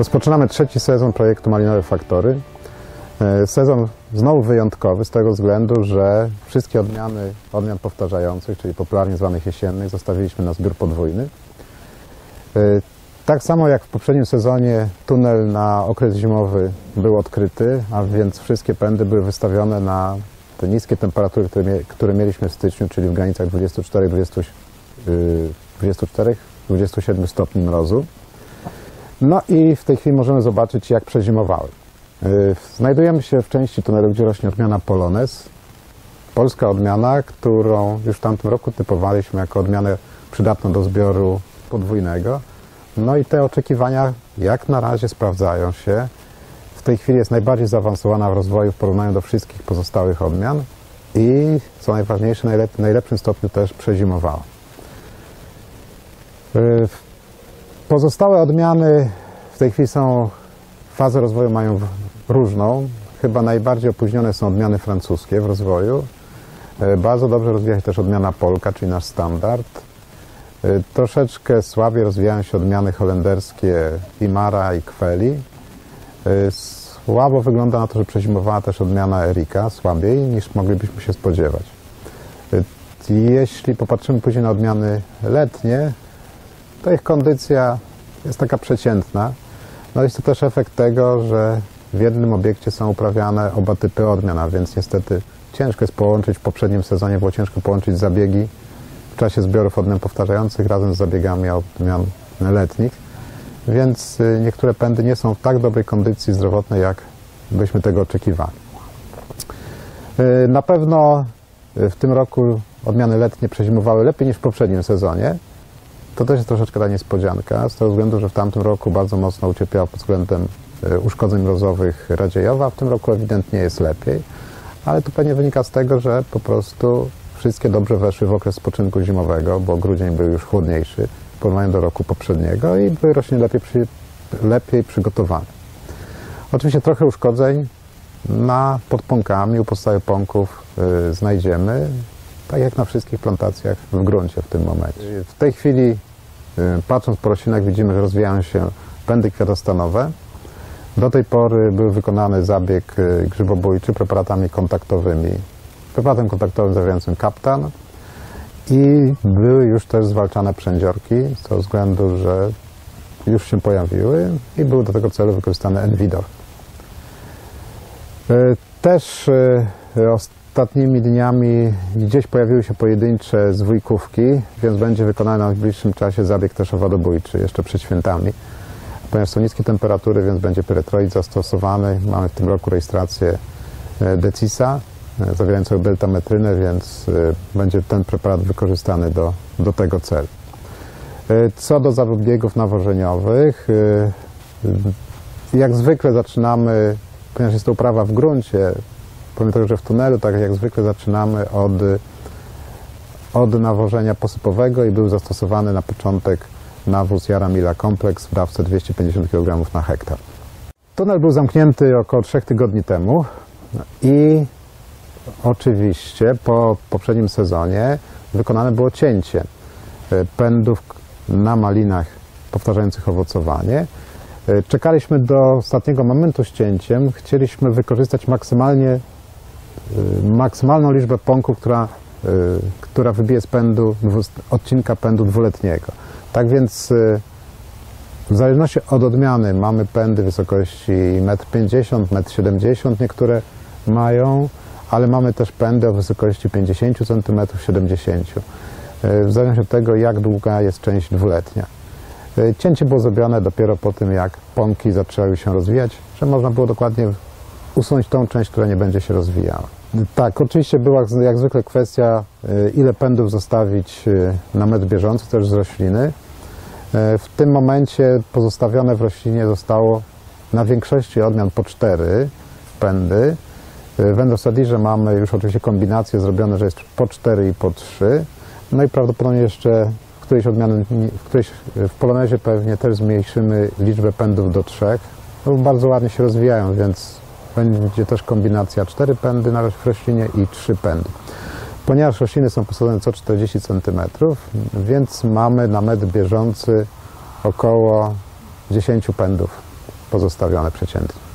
Rozpoczynamy trzeci sezon projektu Malinowe Faktory. E, Sezon znowu wyjątkowy z tego względu, że wszystkie odmiany odmian powtarzających, czyli popularnie zwanych jesiennych, zostawiliśmy na zbiór podwójny. E, Tak samo jak w poprzednim sezonie tunel na okres zimowy był odkryty, a więc wszystkie pędy były wystawione na te niskie temperatury, które, które mieliśmy w styczniu, czyli w granicach 24-27 27 stopni mrozu. No i w tej chwili możemy zobaczyć, jak przezimowały. Yy, Znajdujemy się w części tunelu, gdzie rośnie odmiana Polones. Polska odmiana, którą już w tamtym roku typowaliśmy jako odmianę przydatną do zbioru podwójnego. No i te oczekiwania jak na razie sprawdzają się. W tej chwili jest najbardziej zaawansowana w rozwoju w porównaniu do wszystkich pozostałych odmian i co najważniejsze, w najlepszym stopniu też przezimowała. Pozostałe odmiany w tej chwili są, fazę rozwoju mają różną. Chyba najbardziej opóźnione są odmiany francuskie w rozwoju. E, Bardzo dobrze rozwija się też odmiana polka, czyli nasz standard. E, Troszeczkę słabiej rozwijają się odmiany holenderskie Imara i Kweli. E, Słabo wygląda na to, że przezimowała też odmiana Erika, słabiej niż moglibyśmy się spodziewać. Jeśli popatrzymy później na odmiany letnie, to ich kondycja jest taka przeciętna. No jest to też efekt tego, że w jednym obiekcie są uprawiane oba typy odmian, więc niestety ciężko jest połączyć, w poprzednim sezonie było ciężko połączyć zabiegi w czasie zbiorów odmian powtarzających razem z zabiegami odmian letnich, więc y, niektóre pędy nie są w tak dobrej kondycji zdrowotnej, jak byśmy tego oczekiwali. Y, Na pewno y, w tym roku odmiany letnie przezimowały lepiej niż w poprzednim sezonie, to też jest troszeczkę ta niespodzianka, z tego względu, że w tamtym roku bardzo mocno ucierpiała pod względem e, uszkodzeń mrozowych Radziejowa, w tym roku ewidentnie jest lepiej, ale to pewnie wynika z tego, że po prostu wszystkie dobrze weszły w okres spoczynku zimowego, bo grudzień był już chłodniejszy w porównaniu do roku poprzedniego i były rośnie lepiej, przy, lepiej przygotowane. Oczywiście trochę uszkodzeń na podpąkami, u podstawy pąków y, znajdziemy, tak jak na wszystkich plantacjach w gruncie w tym momencie. W tej chwili, patrząc po roślinach, widzimy, że rozwijają się pędy kwiatostanowe. Do tej pory był wykonany zabieg y, grzybobójczy preparatami kontaktowymi. Preparatem kontaktowym zawierającym kaptan i były już też zwalczane przędziorki z tego względu, że już się pojawiły i był do tego celu wykorzystany Envidor. E, Też ostatnimi dniami gdzieś pojawiły się pojedyncze zwójkówki, więc będzie wykonany w najbliższym czasie zabieg też owadobójczy, jeszcze przed świętami. Ponieważ są niskie temperatury, więc będzie pyretroid zastosowany. Mamy w tym roku rejestrację e, Decisa e, zawierającego beltametrynę, więc e, będzie ten preparat wykorzystany do, do tego celu. Co do zabiegów nawożeniowych, jak zwykle zaczynamy, ponieważ jest to uprawa w gruncie, pomimo tego, że w tunelu, tak jak zwykle zaczynamy od, od nawożenia posypowego i był zastosowany na początek nawóz Jaramila Kompleks w dawce 250 kg na hektar. Tunel był zamknięty około 3 tygodni temu i oczywiście po poprzednim sezonie wykonane było cięcie e, pędów na malinach powtarzających owocowanie. E, Czekaliśmy do ostatniego momentu z cięciem. Chcieliśmy wykorzystać maksymalnie, maksymalną liczbę pąków, która, y, która wybije z pędu, odcinka pędu dwuletniego. Tak więc y, w zależności od odmiany mamy pędy wysokości 1,50 m, 1,70 m niektóre mają, ale mamy też pędy o wysokości 50 cm, 70 Y, w zależności od tego, jak długa jest część dwuletnia. Y, Cięcie było zrobione dopiero po tym, jak pąki zaczęły się rozwijać, że można było dokładnie usunąć tą część, która nie będzie się rozwijała. Tak, oczywiście była jak zwykle kwestia, y, ile pędów zostawić y, na metr bieżący, też z rośliny. Y, W tym momencie pozostawione w roślinie zostało na większości odmian po cztery pędy. W endosadirze mamy już oczywiście kombinacje zrobione, że jest po cztery i po trzy. No i prawdopodobnie jeszcze w którejś odmiany, w, którejś, w polonezie pewnie też zmniejszymy liczbę pędów do trzech. No, bardzo ładnie się rozwijają, więc będzie też kombinacja cztery pędy na roślinie i trzy pędy. Ponieważ rośliny są posadzone co 40 cm, więc mamy na metr bieżący około 10 pędów pozostawione przeciętnie.